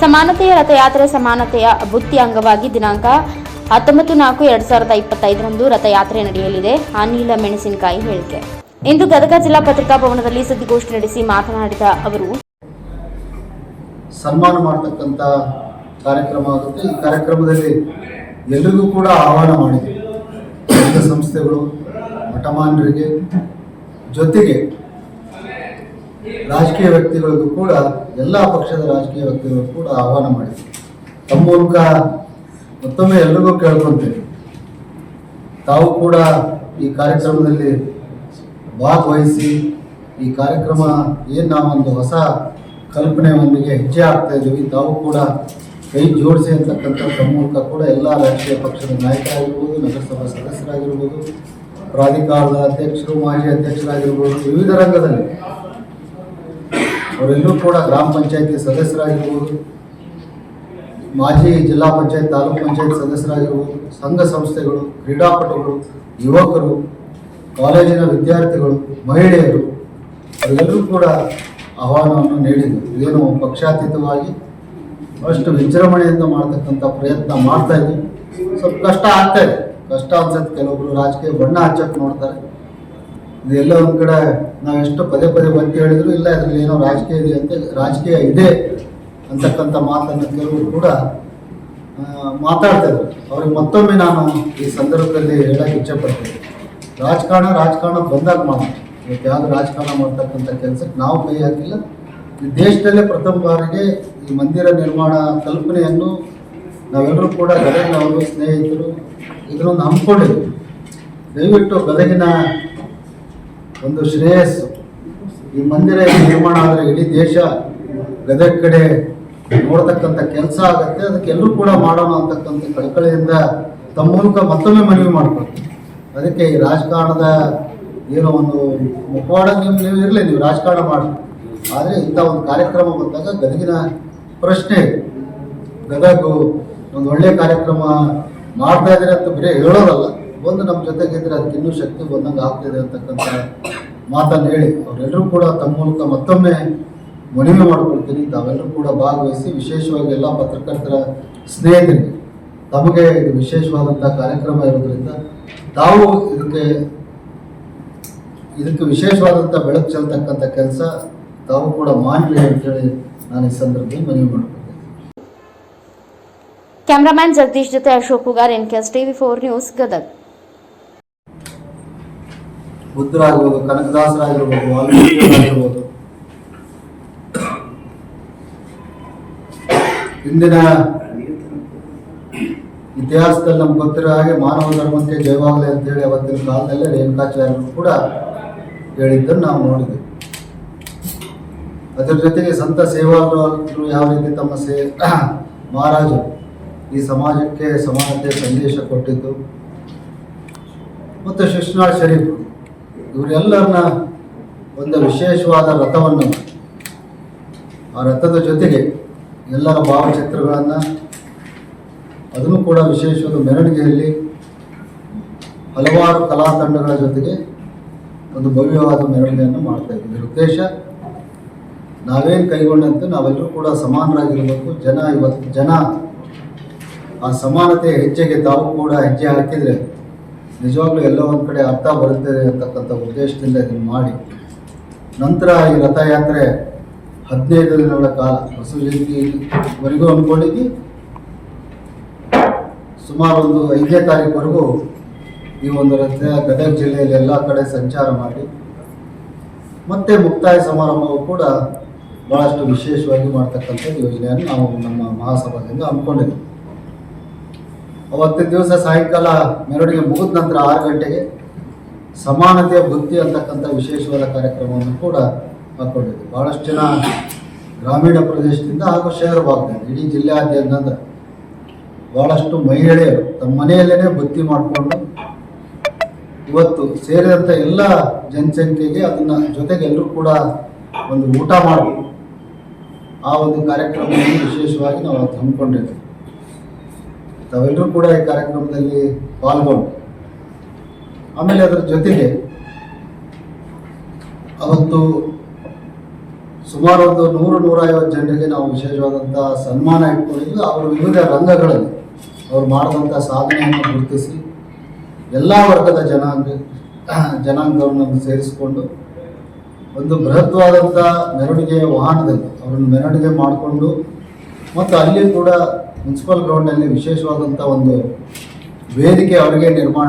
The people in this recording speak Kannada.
ಸಮಾನತೆಯ ರಥಯಾತ್ರೆ ಸಮಾನತೆಯ ಬುತ್ತಿ ಅಂಗವಾಗಿ ದಿನಾಂಕ ಹತ್ತೊಂಬತ್ತು ನಾಲ್ಕು ಎರಡ್ ಸಾವಿರದ ಇಪ್ಪತ್ತೈದರಂದು ರಥಯಾತ್ರೆ ನಡೆಯಲಿದೆ. ಅನಿಲ ಮೆಣಸಿನಕಾಯಿ ಹೇಳಿಕೆ. ಇಂದು ಗದಗ ಜಿಲ್ಲಾ ಪತ್ರಿಕಾ ಭವನದಲ್ಲಿ ಸುದ್ದಿಗೋಷ್ಠಿ ನಡೆಸಿ ಮಾತನಾಡಿದ ಅವರು, ಸನ್ಮಾನ ಮಾಡತಕ್ಕಂತ ಕಾರ್ಯಕ್ರಮ ಆಗುತ್ತೆ. ಈ ಕಾರ್ಯಕ್ರಮದಲ್ಲಿ ಎಲ್ಲರಿಗೂ ಕೂಡ ಆಹ್ವಾನ ಮಾಡಿದೆ. ಸಂಸ್ಥೆಗಳು ಮಠಮಾನರಿಗೆ ಜೊತೆಗೆ ರಾಜಕೀಯ ವ್ಯಕ್ತಿಗಳಿಗೂ ಕೂಡ, ಎಲ್ಲ ಪಕ್ಷದ ರಾಜಕೀಯ ವ್ಯಕ್ತಿಗಳಿಗೂ ಕೂಡ ಆಹ್ವಾನ ಮಾಡಿದೆ ತಮ್ಮ ಮೂಲಕ ಮತ್ತೊಮ್ಮೆ ಎಲ್ರಿಗೂ ಕೇಳ್ಕೊಳ್ತೇನೆ ತಾವು ಕೂಡ ಈ ಕಾರ್ಯಕ್ರಮದಲ್ಲಿ ಭಾಗವಹಿಸಿ, ಈ ಕಾರ್ಯಕ್ರಮ ಏನು ನಾವೊಂದು ಹೊಸ ಕಲ್ಪನೆಯೊಂದಿಗೆ ಹೆಜ್ಜೆ ಆಗ್ತಾ ಇದ್ದೀವಿ, ತಾವು ಕೂಡ ಕೈ ಜೋಡಿಸಿ ಅಂತಕ್ಕಂಥ ತಮ್ಮ ಮೂಲಕ ಕೂಡ ಎಲ್ಲ ರಾಜಕೀಯ ಪಕ್ಷದ ನಾಯಕರಾಗಿರ್ಬೋದು ನಗರಸಭಾ ಸದಸ್ಯರಾಗಿರ್ಬೋದು, ಪ್ರಾಧಿಕಾರದ ಅಧ್ಯಕ್ಷರು, ಮಾಜಿ ಅಧ್ಯಕ್ಷರಾಗಿರ್ಬೋದು, ವಿವಿಧ ರಂಗದಲ್ಲಿ ಅವರೆಲ್ಲರೂ ಕೂಡ ಗ್ರಾಮ ಪಂಚಾಯತಿ ಸದಸ್ಯರಾಗಿರ್ಬೋದು, ಮಾಜಿ ಜಿಲ್ಲಾ ಪಂಚಾಯತ್, ತಾಲೂಕು ಪಂಚಾಯತ್ ಸದಸ್ಯರಾಗಿರ್ಬೋದು, ಸಂಘ ಸಂಸ್ಥೆಗಳು, ಕ್ರೀಡಾಪಟುಗಳು, ಯುವಕರು, ಕಾಲೇಜಿನ ವಿದ್ಯಾರ್ಥಿಗಳು, ಮಹಿಳೆಯರು, ಅವರೆಲ್ಲರೂ ಕೂಡ ಆಹ್ವಾನವನ್ನು ನೀಡಿದರು. ಏನೋ ಪಕ್ಷಾತೀತವಾಗಿ ಅಷ್ಟು ವಿಜೃಂಭಣೆಯಿಂದ ಮಾಡ್ತಕ್ಕಂಥ ಪ್ರಯತ್ನ ಮಾಡ್ತಾ ಇದ್ದೀವಿ. ಸ್ವಲ್ಪ ಕಷ್ಟ ಆಗ್ತಾ ಇದೆ. ಕಷ್ಟ ಅನ್ಸುತ್ತೆ. ಕೆಲವೊಬ್ರು ರಾಜಕೀಯ ಬಣ್ಣ ಹಚ್ಚಕ್ಕೆ ನೋಡ್ತಾರೆ. ಇದೆಲ್ಲ ಒಂದು ಕಡೆ ನಾವು ಎಷ್ಟು ಪದೇ ಪದೇ ಒತ್ತಿ ಹೇಳಿದ್ರು ಇಲ್ಲ ಅದ್ರಲ್ಲಿ ಏನೋ ರಾಜಕೀಯ ಇದೆ ಅಂತ ರಾಜಕೀಯ ಇದೆ ಅಂತಕ್ಕಂಥ ಮಾತನ್ನು ಕೆಲವರು ಕೂಡ ಮಾತಾಡ್ತಾರೆ ಮಾತಾಡ್ತಾ ಅವ್ರಿಗೆ ಮತ್ತೊಮ್ಮೆ ನಾನು ಈ ಸಂದರ್ಭದಲ್ಲಿ ಹೇಳಕ್ಕೆ ಇಚ್ಛೆಪಡ್ತೇನೆ. ರಾಜಕಾರಣ ರಾಜಕಾರಣ ಬಂದಾಗ ಮಾಡೋಣ ಇವತ್ತು ಯಾವುದು ರಾಜಕಾರಣ ಮಾಡ್ತಕ್ಕಂಥ ಕೆಲಸಕ್ಕೆ ನಾವು ಕೈ ಹಾಕಿಲ್ಲ. ಈ ದೇಶದಲ್ಲೇ ಪ್ರಥಮ ಬಾರಿಗೆ ಈ ಮಂದಿರ ನಿರ್ಮಾಣ ಕಲ್ಪನೆಯನ್ನು ನಾವೆಲ್ಲರೂ ಕೂಡ ಗದಗಿನವರು ಸ್ನೇಹಿತರು ಇದನ್ನೊಂದು ಹಮ್ಮಿಕೊಂಡಿದ್ವಿ. ದಯವಿಟ್ಟು ಗದಗಿನ ಒಂದು ಶ್ರೇಯಸ್ಸು. ಈ ಮಂದಿರ ನಿರ್ಮಾಣ ಆದರೆ ಇಡೀ ದೇಶ ಗದಗ ಕಡೆ ನೋಡ್ತಕ್ಕಂಥ ಕೆಲಸ ಆಗತ್ತೆ. ಅದಕ್ಕೆ ಎಲ್ಲರೂ ಕೂಡ ಮಾಡೋಣ ಅಂತಕ್ಕಂಥ ಕಳಕಳಿಯಿಂದ ತಮ್ಮ ಮೂಲಕ ಮತ್ತೊಮ್ಮೆ ಮನವಿ ಮಾಡ್ಕೊಳ್ತೀವಿ ಅದಕ್ಕೆ ಈ ರಾಜಕಾರಣದ ಏನೋ ಒಂದು ಮುಖವಾಡ ನೀವು ನೀವು ಇರಲಿ, ನೀವು ರಾಜಕಾರಣ ಮಾಡಿ. ಆದರೆ ಇಂಥ ಒಂದು ಕಾರ್ಯಕ್ರಮ ಬಂದಾಗ ಗದಗಿನ ಪ್ರಶ್ನೆ. ಗದಗು ಒಂದು ಒಳ್ಳೆಯ ಕಾರ್ಯಕ್ರಮ ಮಾಡ್ತಾ ಇದ್ದಾರೆ ಅಂತ ಬರೀ ಹೇಳೋದಲ್ಲ ಒಂದು ನಮ್ಮ ಜೊತೆಗಿದ್ರೆ ಅದಕ್ಕೆ ಇನ್ನೂ ಶಕ್ತಿ ಬಂದಂಗೆ ಆಗ್ತಿದೆ ಅಂತಕ್ಕಂಥ ಮಾತನ್ನು ಹೇಳಿ, ಅವರೆಲ್ಲರೂ ಕೂಡ ತಮ್ಮ ಮೂಲಕ ಮತ್ತೊಮ್ಮೆ ಮನವಿ ಮಾಡ್ಕೊಳ್ತೀನಿ. ತಾವೆಲ್ಲರೂ ಕೂಡ ಭಾಗವಹಿಸಿ ವಿಶೇಷವಾಗಿ ಎಲ್ಲ ಪತ್ರಕರ್ತರ ಸ್ನೇಹಿತರಿಗೆ ತಮಗೆ ಇದು ವಿಶೇಷವಾದಂಥ ಕಾರ್ಯಕ್ರಮ ಇರೋದ್ರಿಂದ ತಾವು ಇದಕ್ಕೆ ಇದಕ್ಕೆ ವಿಶೇಷವಾದಂಥ ಬೆಳಕು ಚೆಲ್ತಕ್ಕಂಥ ಕೆಲಸ ತಾವು ಕೂಡ ಮಾಡಲಿ ಅಂತೇಳಿ ನಾನು ಈ ಸಂದರ್ಭದಲ್ಲಿ ಮನವಿ ಮಾಡ್ತೀನಿ ಕ್ಯಾಮ್ರಾಮನ್ ಜಗದೀಶ್ ಜೊತೆ Ashok Hugar NKS TV four news Gadag. ಬುದ್ಧರಾಗಿರ್ಬೋದು, ಕನಕದಾಸರಾಗಿರ್ಬೋದು ಆಗಿರ್ಬೋದು ಇಂದಿನ ಇತಿಹಾಸದಲ್ಲಿ ನಮ್ಗೆ ಗೊತ್ತಿರೋ ಹಾಗೆ ಮಾನವ ಧರ್ಮಕ್ಕೆ ಜಯವಾಗಲಿ ಅಂತೇಳಿ ಅವತ್ತಿನ ಕಾಲದಲ್ಲೇ ರೇಣುಕಾಚಾರ್ಯರು ಕೂಡ ಹೇಳಿದ್ದನ್ನು ನಾವು ನೋಡಿದ್ವಿ. ಅದರ ಜೊತೆಗೆ ಸಂತ ಸೇವಾಗ್ರಹರು ಯಾವ ರೀತಿ ತಮ್ಮ ಸೇ, ಮಹಾರಾಜರು ಈ ಸಮಾಜಕ್ಕೆ ಸಮಾನತೆ ಸಂದೇಶ ಕೊಟ್ಟಿದ್ದು, ಮತ್ತು ಶಿಶ್ನಾಳ್ ಶರೀಫ್. ಇವರೆಲ್ಲರನ್ನ ಒಂದು ವಿಶೇಷವಾದ ರಥವನ್ನು ಆ ರಥದ ಜೊತೆಗೆ ಎಲ್ಲರ ಭಾವಚಿತ್ರಗಳನ್ನು ಅದನ್ನು ಕೂಡ ವಿಶೇಷವಾದ ಮೆರವಣಿಗೆಯಲ್ಲಿ ಹಲವಾರು ಕಲಾ ತಂಡಗಳ ಜೊತೆಗೆ ಒಂದು ಭವ್ಯವಾದ ಮೆರವಣಿಗೆಯನ್ನು ಮಾಡ್ತಾ ಇದ್ದೀವಿ. ಉದ್ದೇಶ ನಾವೇನು ಕೈಗೊಂಡಂತೆ ನಾವೆಲ್ಲರೂ ಕೂಡ ಸಮಾನರಾಗಿರಬೇಕು. ಜನ ಇವತ್ತು ಜನ ಆ ಸಮಾನತೆ ಹೆಜ್ಜೆಗೆ ತಾವು ಕೂಡ ಹೆಜ್ಜೆ ಹಾಕಿದರೆ ನಿಜವಾಗ್ಲೂ ಎಲ್ಲ ಒಂದು ಕಡೆ ಅರ್ಥ ಬರುತ್ತೆ ಅಂತಕ್ಕಂಥ ಉದ್ದೇಶದಿಂದ ಇದನ್ನು ಮಾಡಿ. ನಂತರ ಈ ರಥಯಾತ್ರೆ ಹದಿನೈದು ದಿನಗಳ ಕಾಲ ಬಸವ ಜಯಂತಿವರೆಗೂ ಅಂದ್ಕೊಂಡಿದ್ವಿ ಸುಮಾರು ಒಂದು ಐದನೇ ತಾರೀಕುವರೆಗೂ ಈ ಒಂದು ರಥ ಗದಗ ಜಿಲ್ಲೆಯಲ್ಲಿ ಎಲ್ಲ ಕಡೆ ಸಂಚಾರ ಮಾಡಿ. ಮತ್ತೆ ಮುಕ್ತಾಯ ಸಮಾರಂಭವು ಕೂಡ ಬಹಳಷ್ಟು ವಿಶೇಷವಾಗಿ ಮಾಡ್ತಕ್ಕಂಥ ಯೋಜನೆಯನ್ನು ನಾವು ನಮ್ಮ ಮಹಾಸಭಾದಿಂದ ಹಮ್ಮಿಕೊಂಡಿದ್ವಿ. ಅವತ್ತಿನ ದಿವಸ ಸಾಯಂಕಾಲ ಮೆರವಣಿಗೆ ಮುಗಿದ ನಂತರ ಆರು ಗಂಟೆಗೆ ಸಮಾನತೆಯ ಬುದ್ಧಿ ಅಂತಕ್ಕಂಥ ವಿಶೇಷವಾದ ಕಾರ್ಯಕ್ರಮವನ್ನು ಕೂಡ ಹಾಕ್ಕೊಂಡಿದ್ವಿ ಭಾಳಷ್ಟು ಜನ ಗ್ರಾಮೀಣ ಪ್ರದೇಶದಿಂದ ಹಾಗೂ ಶಹರ ಭಾಗದಿಂದ, ಇಡೀ ಜಿಲ್ಲೆಯಾದ್ಯಂತ ಭಾಳಷ್ಟು ಮಹಿಳೆಯರು ತಮ್ಮ ಮನೆಯಲ್ಲೇ ಬುದ್ಧಿ ಮಾಡಿಕೊಂಡು ಇವತ್ತು ಸೇರಿದಂಥ ಎಲ್ಲ ಜನಸಂಖ್ಯೆಗೆ ಅದನ್ನ ಜೊತೆಗೆ ಎಲ್ಲರೂ ಕೂಡ ಒಂದು ಊಟ ಮಾಡಿ ಆ ಒಂದು ಕಾರ್ಯಕ್ರಮವನ್ನು ವಿಶೇಷವಾಗಿ ನಾವು ಹಮ್ಮಿಕೊಂಡಿದ್ವಿ. ತಾವೆಲ್ಲರೂ ಕೂಡ ಈ ಕಾರ್ಯಕ್ರಮದಲ್ಲಿ ಪಾಲ್ಗೊಂಡು ಆಮೇಲೆ ಅದರ ಜೊತೆಗೆ ಅವತ್ತು ಸುಮಾರು ಒಂದು ನೂರು ನೂರೈವತ್ತು ಜನರಿಗೆ ನಾವು ವಿಶೇಷವಾದಂಥ ಸನ್ಮಾನ ಇಟ್ಕೊಂಡಿದ್ದು ಅವರ ವಿವಿಧ ರಂಗಗಳಲ್ಲಿ ಅವರು ಮಾಡಿದಂಥ ಸಾಧನೆಯನ್ನು ಗುರುತಿಸಿ ಎಲ್ಲ ವರ್ಗದ ಜನಾಂಗ ಜನಾಂಗವನ್ನು ಸೇರಿಸಿಕೊಂಡು ಒಂದು ಬೃಹತ್ವಾದಂಥ ಮೆರವಣಿಗೆಯ ವಾಹನದಲ್ಲಿ ಅವರನ್ನು ಮೆರವಣಿಗೆ ಮಾಡಿಕೊಂಡು ಮತ್ತು ಅಲ್ಲಿ ಕೂಡ ಮುನ್ಸಿಪಲ್ ಗ್ರೌಂಡಲ್ಲಿ ವಿಶೇಷವಾದಂತಹ ಒಂದು ವೇದಿಕೆ ಅವರಿಗೆ ನಿರ್ಮಾಣ